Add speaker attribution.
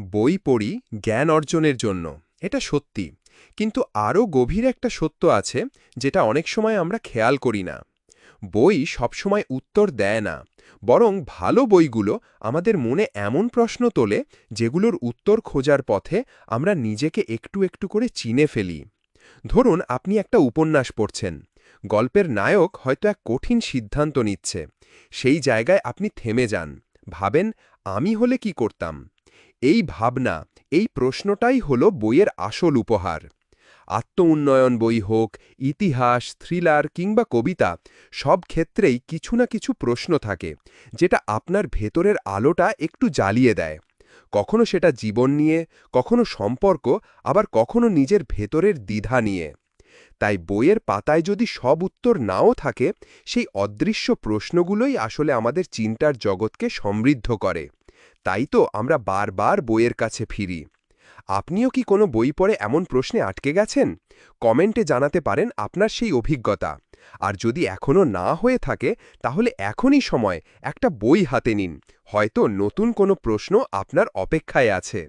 Speaker 1: বই পড়ি জ্ঞান অর্জনের জন্য। এটা সত্যি। কিন্তু আরও গভীর একটা সত্য আছে, যেটা অনেক সময় আমরা খেয়াল করি না। বই সবসময় উত্তর দেয় না, বরং ভালো বইগুলো আমাদের মনে এমন প্রশ্ন তোলে, যেগুলোর উত্তর খোঁজার পথে আমরা নিজেকে একটু একটু করে চিনে ফেলি। ধরুন, আপনি একটা উপন্যাস পড়ছেন। গল্পের নায়ক হয়তো এক কঠিন সিদ্ধান্ত নিচ্ছে। সেই জায়গায় আপনি থেমে যান। ভাবেন, আমি হলে কি করতাম? এই ভাবনা, এই প্রশ্নটাই হল বইয়ের আসল উপহার। আত্ম-উন্নয়ন বই হোক, ইতিহাস, থ্রিলার কিংবা কবিতা, সব ক্ষেত্রেই কিছু না কিছু প্রশ্ন থাকে, যেটা আপনার ভেতরের আলোটা একটু জ্বালিয়ে দেয়। কখনো সেটা জীবন নিয়ে, কখনো সম্পর্ক, আবার কখনো নিজের ভেতরের দ্বিধা নিয়ে। তাই বইয়ের পাতায় যদি সব উত্তর নাও থাকে, সেই অদৃশ্য প্রশ্নগুলোই আসলে আমাদের চিন্তার জগৎকে সমৃদ্ধ করে। তাই তো আমরা বারবার বইয়ের কাছে ফিরি। আপনিও কি কোনো বই পড়ে এমন প্রশ্নে আটকে গেছেন? কমেন্টে জানাতে পারেন আপনার সেই অভিজ্ঞতা। আর যদি এখনও না হয়ে থাকে, তাহলে এখনই সময় একটা বই হাতে নিন। হয়তো নতুন কোনো প্রশ্ন আপনার অপেক্ষায় আছে।